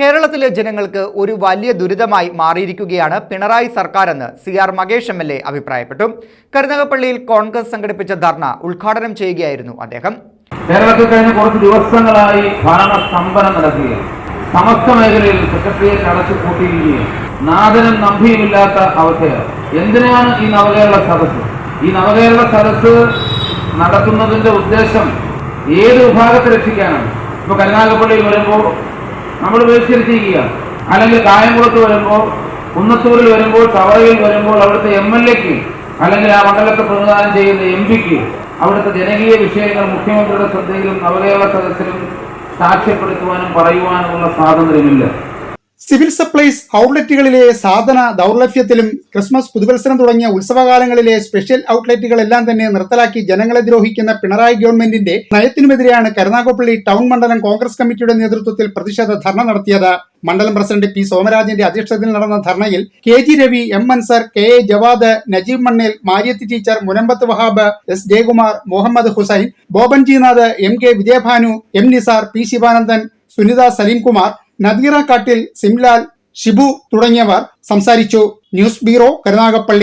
കേരളത്തിലെ ജനങ്ങൾക്ക് ഒരു വലിയ ദുരിതമായി മാറിയിരിക്കുകയാണ് Pinarayi സർക്കാരെന്ന് C R Mahesh M L A അഭിപ്രായപ്പെട്ടു. കരുനാഗപ്പള്ളിയിൽ കോൺഗ്രസ് സംഘടിപ്പിച്ച ധർണ ഉദ്ഘാടനം ചെയ്യുകയായിരുന്നു അദ്ദേഹം. കേരളത്തിൽ കഴിഞ്ഞ കുറച്ച് ദിവസങ്ങളായി ഭരണസ്തംഭനം നടക്കുകയാണ്. സമസ്ത മേഖലയിൽ സെക്രട്ടറിയേറ്റ് അടച്ചു പൂട്ടിയിരിക്കുകയും നാഥനും നമ്പിയുമില്ലാത്ത അവസ്ഥയാണ്. എന്തിനാണ് ഈ നവകേരള സദസ്സ്? ഈ നവകേരള സദസ്സ് നടത്തുന്നതിന്റെ ഉദ്ദേശം ഏത് വിഭാഗത്തെ രക്ഷിക്കാനാണ്? ഇപ്പൊ കരുനാഗപ്പള്ളിയിൽ വരുമ്പോൾ നമ്മൾ ബഹിഷ്കരിച്ചിരിക്കുക അല്ലെങ്കിൽ കായംകുളത്ത് വരുമ്പോൾ കുന്നത്തൂരിൽ വരുമ്പോൾ തവറയിൽ വരുമ്പോൾ അവിടുത്തെ എം എൽ എക്ക് അല്ലെങ്കിൽ ആ മണ്ഡലത്തെ പ്രതിദാനം ചെയ്യുന്ന എം പിക്ക് അവിടുത്തെ ജനകീയ വിഷയങ്ങൾ മുഖ്യമന്ത്രിയുടെ ശ്രദ്ധയിലും നവകേരള സദസ്സിലും സാക്ഷ്യപ്പെടുത്തുവാനും പറയുവാനുമുള്ള സ്വാതന്ത്ര്യമില്ല. സിവിൽ സപ്ലൈസ് ഔട്ട്ലെറ്റുകളിലെ സാധന ദൗർലഭ്യത്തിലും ക്രിസ്മസ് പുതുവത്സരം തുടങ്ങിയ ഉത്സവകാലങ്ങളിലെ സ്പെഷ്യൽ ഔട്ട്ലെറ്റുകളെല്ലാം തന്നെ നിർത്തലാക്കി ജനങ്ങളെ ദ്രോഹിക്കുന്ന പിണറായി ഗവൺമെന്റിന്റെ നയത്തിനുമെതിരെയാണ് കരുനാഗപ്പള്ളി ടൗൺ മണ്ഡലം കോൺഗ്രസ് കമ്മിറ്റിയുടെ നേതൃത്വത്തിൽ പ്രതിഷേധ ധർണ നടത്തിയത്. മണ്ഡലം പ്രസിഡന്റ് പി സോമരാജന്റെ അധ്യക്ഷതയിൽ നടന്ന ധർണയിൽ K G Ravi M Ansar K A Jawad Najeeb Mannil Mariyathi teacher Munambath Wahab S Jayakumar Muhammad Hussain Boban Jinath M K Vijayabhanu M Nizar P Sivanandan Sunitha Salimkumar Nadira Kattil Simlal Shibu തുടങ്ങിയവർ സംസാരിച്ചു. News bureau Karunagappally.